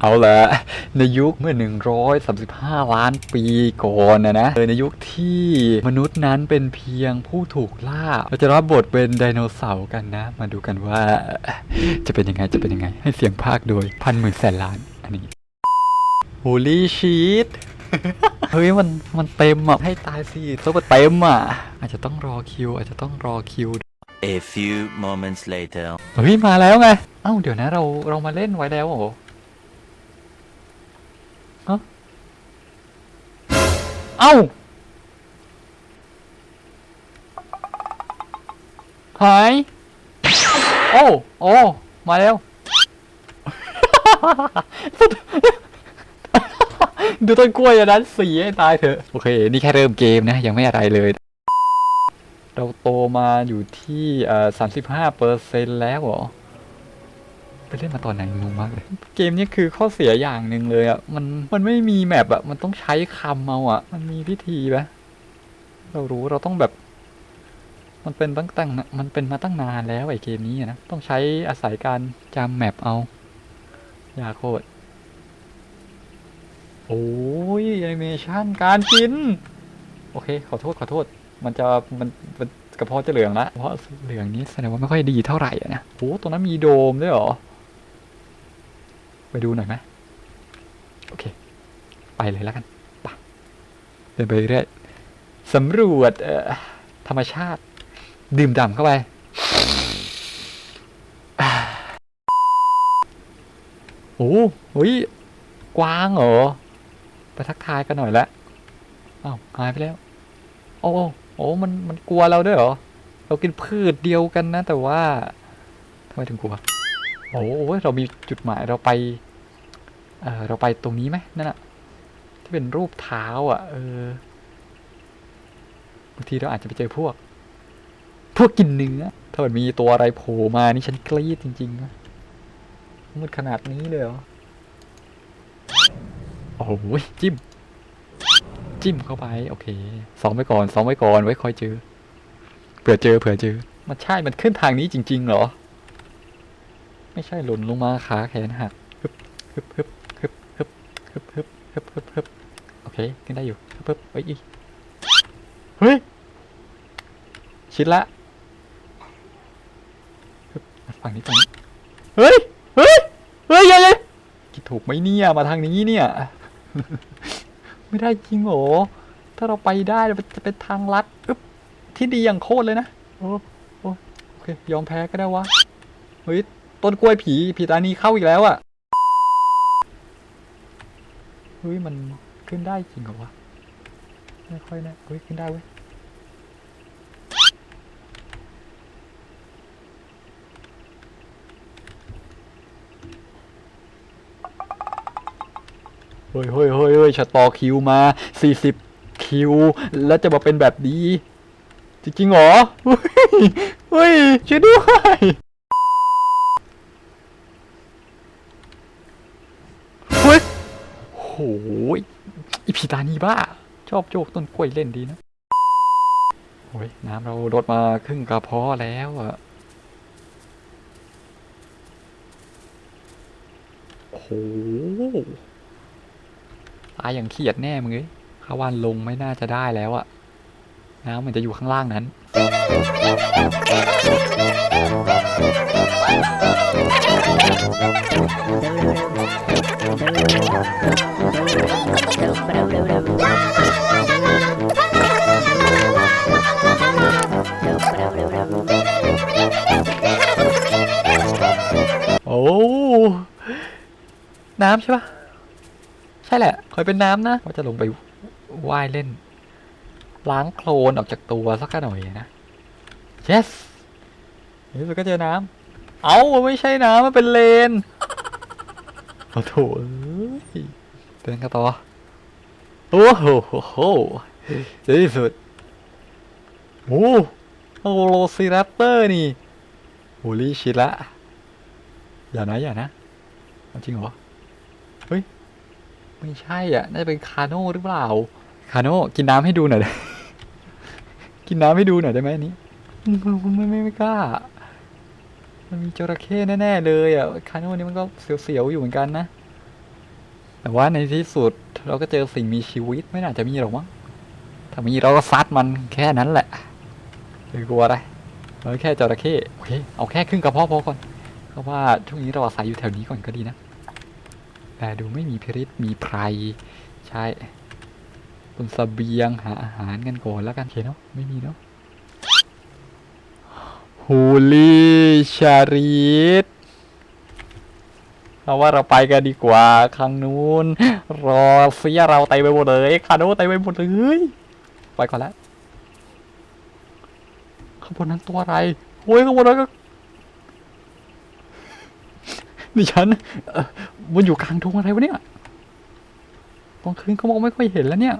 เอาละในยุคเมื่อ 135 ล้านปีก่อนนะนะเออในยุคที่มนุษย์นั้นเป็นเพียงผู้ถูกล่าเราจะรับบทเป็นไดโนเสาร์กันนะ มาดูกันว่า จะเป็นยังไงจะเป็นยังไง ให้เสียงภาคโดยพันหมื่นแสนล้านอันนี้ Holy shit เฮ้ยมันมันเต็มอะให้ตายสิเซิร์ฟเวอร์เต็มอะ อาจจะต้องรอคิว อาจจะต้องรอคิว A few moments later. เฮ้ยมาแล้วไง เอ้าเดี๋ยวนะเราเรามาเล่นไว้แล้วเหรอฮะ เอ้าหาย โอ้ โอ้ มาแล้ว ดูต้นกล้วยอันนั้นสีให้ตายเถอะ โอเค นี่แค่เริ่มเกมนะ ยังไม่อะไรเลย เราโตมาอยู่ที่เอ่อสามสิบห้าเปอร์เซ็นแล้วเหรอไป เล่นมาตอนไหนงงมากเลย เกมนี้คือข้อเสียอย่างหนึ่งเลยอะมันมันไม่มีแมปอะมันต้องใช้คำเอาอะ มันมีพิธีปะเรารู้เราต้องแบบ มันเป็นตั้งตั้งมันเป็นมาตั้งนานแล้วไอ้เกมนี้นะต้องใช้อาศัยการจำแมปเอายาโคตรโอ้ยแอนิเมชันการกิน โอเค ขอโทษขอโทษ มันจะมันมันกระเพาะจะเหลืองละเพราะเหลืองนี้แสดงว่าไม่ค่อยดีเท่าไหร่อะนะโอ้ตรงนั้นมีโดมด้วยเหรอ ไปดูหน่อยไหมโอเค ไปเลยแล้วกันไปเดินไปเรื่อยสำรวจธรรมชาติ ดื่มด่ำเข้าไปโอ้เฮ้ยกวางเหรอไปทักทายกันหน่อยละอ้าวหายไปแล้วโอ้โอ้โอ้มันมันกลัวเราด้วยเหรอ เรากินพืชเดียวกันนะ แต่ว่าทำไมถึงกลัว โอ้โหเรามีจุดหมายเราไปเออเราไปตรงนี้ไหมนั่นอะที่เป็นรูปเท้าอะ เออบางทีเราอาจจะไปเจอพวก พวกกินเนื้อถ้ามันมีตัวอะไรโผล่มานี่ฉันกรี๊ดจริงๆนะมืดขนาดนี้เลยเหรอโอ้โหจิ้ม จิ้มเข้าไป โอเคซ้อมไว้ก่อนซ้อมไว้ก่อนไว้คอยเจอเผื่อเจอเผื่อเจอ มันใช่มันขึ้นทางนี้จริง ๆ เหรอ ไม่ใช่หล่นลงมาขาแขนหักฮึบฮึบฮึบฮึบฮึบฮึบฮึบฮึบฮึบฮึบโอเคขึ้นได้อยู่ฮึบฮึบเฮ้ยอีเฮ้ยชิดละฮึบฝั่งนี้ฝั่งนี้เฮ้ยเฮ้ยเฮ้ยยังไงคิดถูกไหมเนี่ยมาทางนี้เนี่ย ไม่ได้จริงเหรอถ้าเราไปได้จะเป็นทางลัดอึ๊บที่ดีอย่างโคตรเลยนะโอ้โอ้โอเคยอมแพ้ก็ได้วะเฮ้ย ต้นกล้วยผีผีตานีเข้าอีกแล้วอะ่ะเฮ้ยมันขึ้นได้จริงเหรอวะไม่ค่อยนะเฮ้ยขึ้นได้เว้ยเฮ้ยเฮ้ยเฮ้ยเฮ้ยชะตอคิวมาสี่สิบคิว แล้วจะมาเป็นแบบนี้ จริงๆเหรอ เฮ้ย เฮ้ยช่วยด้วยเฮ้ยโหย อีพีตานีบ้า ชอบโจกต้นกล้วยเล่นดีนะโอ้ยน้ำเราลดมาครึ่งกระเพาะแล้วอะโอ้โหตายอย่างเขียดแน่มึงเอ้ยข้าวันลงไม่น่าจะได้แล้วอะน้ำมันจะอยู่ข้างล่างนั้นโน้ำใช่ปะใช่แหละคอยเป็นน้ำนะว่าจะลงไปว่ายเล่น ล้างโคลนออกจากตัวสักหน่อยนะ yes เฮ้ยมันก็เจอน้ำเอาไม่ใช่น้ำมันเป็นเลนโอ้โถเอ้ยเดินกันต่อโอ้โหโหโหเดี๋ยวที่สุดโอ้โหโรซิรัปเตอร์นี่โฮลี่ชิละ อย่านะอย่านะ จริงเหรอ เฮ้ย ไม่ใช่อะ น่าจะเป็นคาโน่หรือเปล่า คาโน่กินน้ำให้ดูหน่อยได้กินน้ำให้ดูหน่อยได้ไหมอันนี้ไม่ไม่ไม่กล้า มันมีจระเข้แน่ๆเลยอะ คาโน่นี่มันก็เสียวๆอยู่เหมือนกันนะ แต่ว่าในที่สุดเราก็เจอสิ่งมีชีวิตไม่น่าจะมีหรอกมั้ง ถ้ามีเราก็ซัดมันแค่นั้นแหละไม่กลัวอะไรเราแค่จระเข้โอเค เอาแค่ครึ่งกระเพาะพอก่อน เพราะว่าช่วงนี้เราอาศัยอยู่แถวนี้ก่อนก็ดีนะ แต่ดูไม่มีพิริษมีไพรใช่บนสเบียงหาอาหารกันก่อนแล้วกันเคเนาะไม่มีเนาะฮูลีชาริตเอาว่าเราไปกันดีกว่าครั้งนู้น รอเสียเราเต็ไปหมดเลยคาโนเต็ไปหมดเลยไปก่อนแล้วข้างบนนั้นตัวอะไรโอ้ยข้างบนนั้นก็ ดิฉันเอ่อมันอยู่กลางทุ่งอะไรวะเนี่ยตอนคืนก็มองไม่ค่อยเห็นแล้วเนี่ย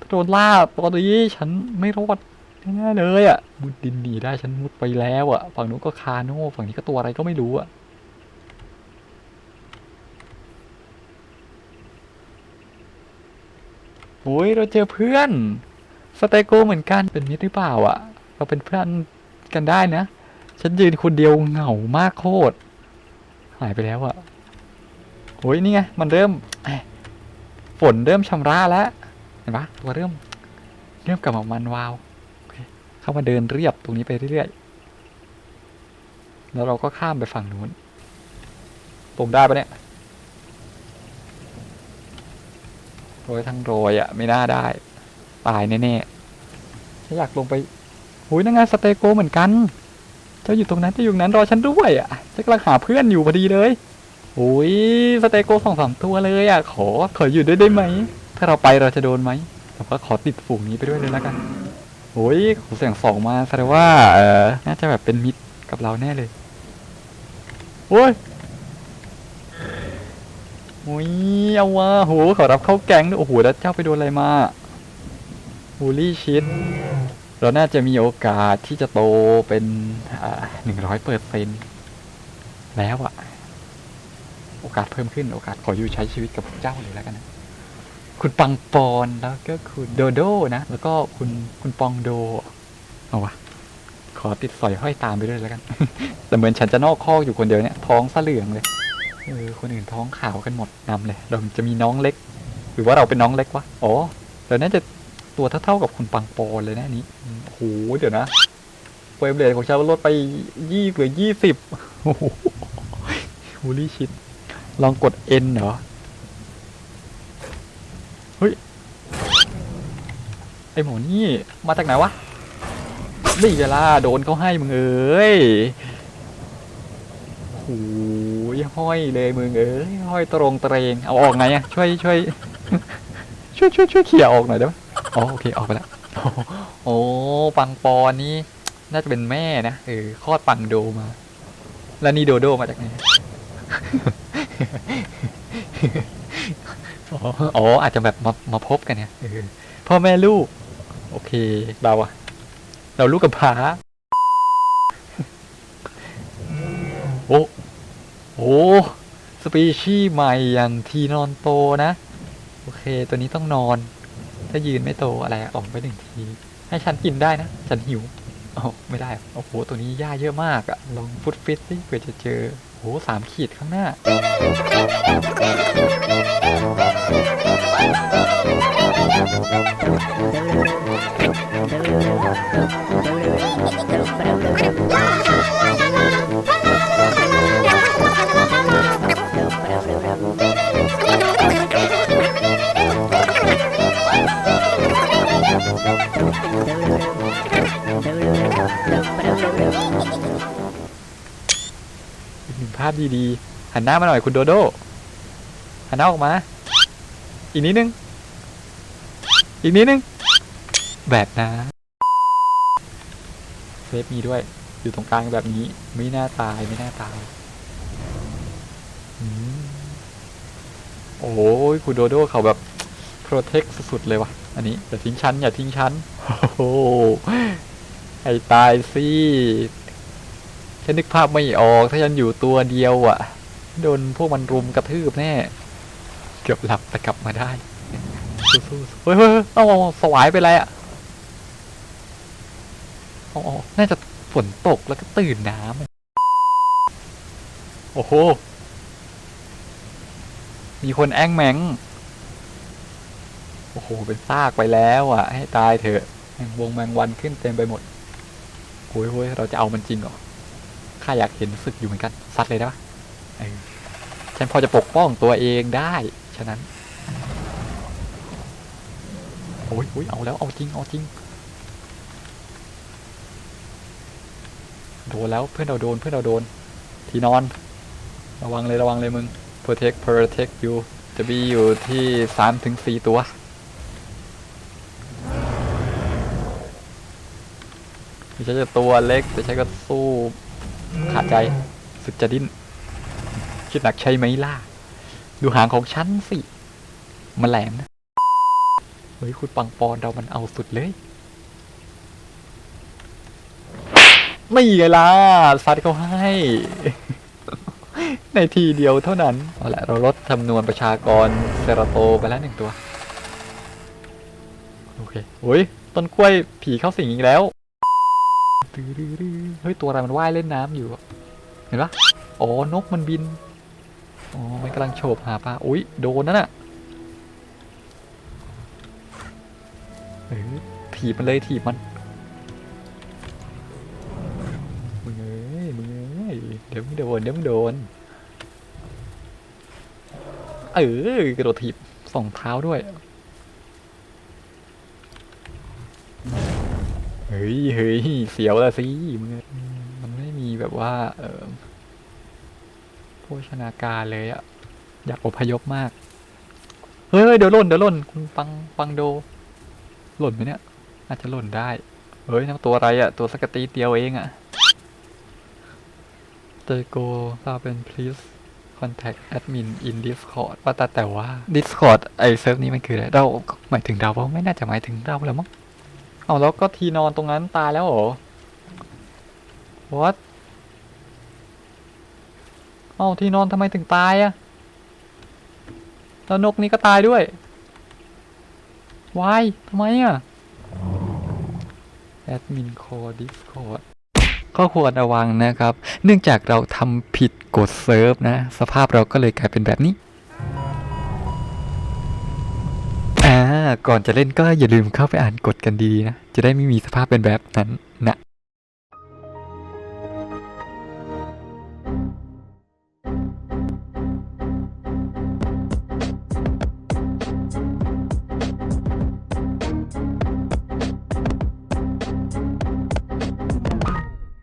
ถ้าโดนล่าตอนนี้ฉันไม่รอดแน่เลยอะมุดดินหนีได้ฉันมุดไปแล้วอะ ฝั่งนู้นก็คาโน่ฝั่งนี้ก็ตัวอะไรก็ไม่รู้อะโอ้ยเราเจอเพื่อนสเตโกเหมือนกันเป็นมิตรหรือเปล่าอะ เราเป็นเพื่อนกันได้นะ ฉันยืนคนเดียวเหงามากโคตร หายไปแล้วอะโอ้ยนี่ไงมันเริ่มฝนเริ่มชำระแล้วเห็นปะตัวเริ่มเริ่มกลับมามันวาวเเข้ามาเดินเรียบตรงนี้ไปเรื่อยๆแล้วเราก็ข้ามไปฝั่งนู้นตรงได้ปะเนี่ยโรยทั้งโรยอะไม่น่าได้ ตายแน่ๆฉันอยากลงไปโอ้ยนั่นไงสเตโกเหมือนกัน จ้าอยู่ตรงนั้นเจ้าอยู่ตรงนั้นรอฉันด้วยอะฉันกำลังหาเพื่อนอยู่พอดีเลยโอ้ยสเตโกสองสามตัวเลยอะขอขออยู่ด้วยได้ไหมถ้าเราไปเราจะโดนไหมแต่ว่าขอติดฝูงนี้ไปด้วยเลยแล้วกันโอ้ยขอเสียงสองมาแสดงว่าเออน่าจะแบบเป็นมิตรกับเราแน่เลยโอ้ยโอ้ยเอาวะโหขอรับเข้าแก๊งด้วยโอ้โหแล้วเจ้าไปโดนอะไรมาบูลลี่ชิด เราน่าจะมีโอกาสที่จะโตเป็นหนึ่งร้อยเปอร์เซ็นแล้วอะโอกาสเพิ่มขึ้นโอกาสขออยู่ใช้ชีวิตกับเจ้าเลยแล้วกันนะคุณปังปอนแล้วก็คุณโดโดนะ แล้วก็คุณคุณปองโด เอาวะขอติดสอยห้อยตามไปด้วยแล้วกัน แต่เหมือนฉันจะนอกคอกอยู่คนเดียวเนี่ย ท้องสะเหลืองเลยเออคนอื่นท้องขาวกันหมดนำเลย เราจะมีน้องเล็ก หรือว่าเราเป็นน้องเล็กวะ อ๋อเราน่าจะ ตัวเท่าๆกับคุณปังปอนเลยนะนี้โอ้โหเดี๋ยวนะเฟรมเรทของฉันลดไปยี่เหลือยี่สิบโอ้โหฮูลี่ชิตลองกด N เหรอ เฮ้ย ไอหมอนี่ มาจากไหนวะ นี่เวลาโดนเขาให้มึงเอ้ยโอ้ยห้อยเลยมึงเอ้ยห้อยตรงเตรงเอาออกไงอะช่วยช่วยช่วยช่วยช่วยเขี่ยออกหน่อยได้ไหม อ๋อโอเคออกไปแล้วโอ้ปังปอนนี่น่าจะเป็นแม่นะเออคลอดปังโดมา แล้วนี่โดโดมาจากไหนอ๋ออ๋ออาจจะแบบมามาพบกันเนี่ยเออพ่อแม่ลูก โอเคเราอะเราลูกกับพร้าโอ้โอ้สปีชีส์ใหม่อย่างทีนอนโตนะ โอเค ตัวนี้ต้องนอน ถ้ายืนไม่โตอะไรออกไปหนึ่งที ให้ฉันกินได้นะ ฉันหิวโอ้ไม่ได้โอ้โหตัวนี้หญ้าเยอะมากอะลองฟุตฟิตสิเผื่อจะเจอโอ้โหสามขีดข้างหน้าอีก ดีๆ หันหน้ามาหน่อยคุณโดโด หันหน้าออกมา อีกนิดนึง อีกนิดนึง แบบนะเซฟมีด้วย อยู่ตรงกลางแบบนี้ ไม่น่าตาย ไม่น่าตาย โอ้ยคุณโดโดเขาแบบโปรเทคสุดๆเลยว่ะ อันนี้อย่าทิ้งชั้นอย่าทิ้งชั้น โอ้โหให้ตายสิ ฉันนึกภาพไม่ออก ถ้าฉันอยู่ตัวเดียวอะ่ะ โดนพวกมันรุมกระทืบแน่ เกือบหลับแต่กลับมาได้สู้ๆเฮ้ยเฮ้ยเฮ้ยอาเอสวายไปไรอะ่ะอาเอน่าจะฝนตกแล้วก็ตื่นน้ำ โอ้โห มีคนแอ้งแมง โอ้โห เป็นซากไปแล้วอะ ให้ตายเถอะ วงแมงวันขึ้นเต็มไปหมดโอยโอ้ยเราจะเอามันจริงเหรอ ข้าอยากเห็นศึกอยู่เหมือนกันซัดเลยได้ปะฉันพอจะปกป้องตัวเองได้ฉะนั้นโอ้ยโอ้ยเอาแล้วเอาจริงเอาจริงโดนแล้วเพื่อนเราโดนเพื่อนเราโดน ทีนอน ระวังเลยระวังเลยมึง protect protect you จะมีอยู่ที่สามถึงสี่ตัว ไม่ใช่จะตัวเล็กแต่ใช้ก็สู้ ขาดใจสุดจะดิ้นคิดหนักใช่ไหมล่ะ ดูหางของฉันสิมันแหลมนะ เฮ้ย คุณปังปอนเรามันเอาสุดเลย ไม่ไงล่ะซัดเขาให้ ในทีเดียวเท่านั้น เอาละเราลดจำนวนประชากรเซราโตไปแล้วหนึ่งตัว โอเคโอ้ย ต้นกล้วยผีเข้าสิงอีกแล้ว เฮ้ย ตัวอะไรมันว่ายเล่นน้ำอยู่ เห็นปะอ๋อ นกมันบิน อ๋อ มันกำลังโฉบหาปลา อุ้ย โดนนั่นน่ะเออถีบมันเลยถีบมัน มึงเอ้ย มึงเอ้ย เดี๋ยวมึงโดน เดี๋ยวมึงโดน เออกระโดดถีบสองเท้าด้วย เฮ้ยเสียวละสิมึงมันไม่มีแบบว่า เออโภชนาการเลยอะอยากอพยพมาก เฮ้ยเดี๋ยวหล่นเดี๋ยวหล่นคุณปังปังโด หล่นไหมเนี่ย อาจจะหล่นได้ เฮ้ยนั่นตัวอะไรอะตัวสกตีเดียวเองอะเตโกซาเป็น please contact admin in discord ว่าแต่แต่ว่า discord ไอเซิร์ฟนี้มันคืออะไรเราหมายถึงเราว่าไม่น่าจะหมายถึงเราแล้วมั้ง เอาแล้วก็ทีนอนตรงนั้นตายแล้วเหรอ what เอาทีนอนทำไมถึงตายอะแล้วนกนี้ก็ตายด้วย why ทำไมอะ admin core discord ก็ควรระวังนะครับ เนื่องจากเราทำผิดกฎเซิร์ฟนะ สภาพเราก็เลยกลายเป็นแบบนี้ ก่อนจะเล่นก็อย่าลืมเข้าไปอ่านกฎกันดีๆนะ จะได้ไม่มีสภาพเป็นแบบนั้นนะ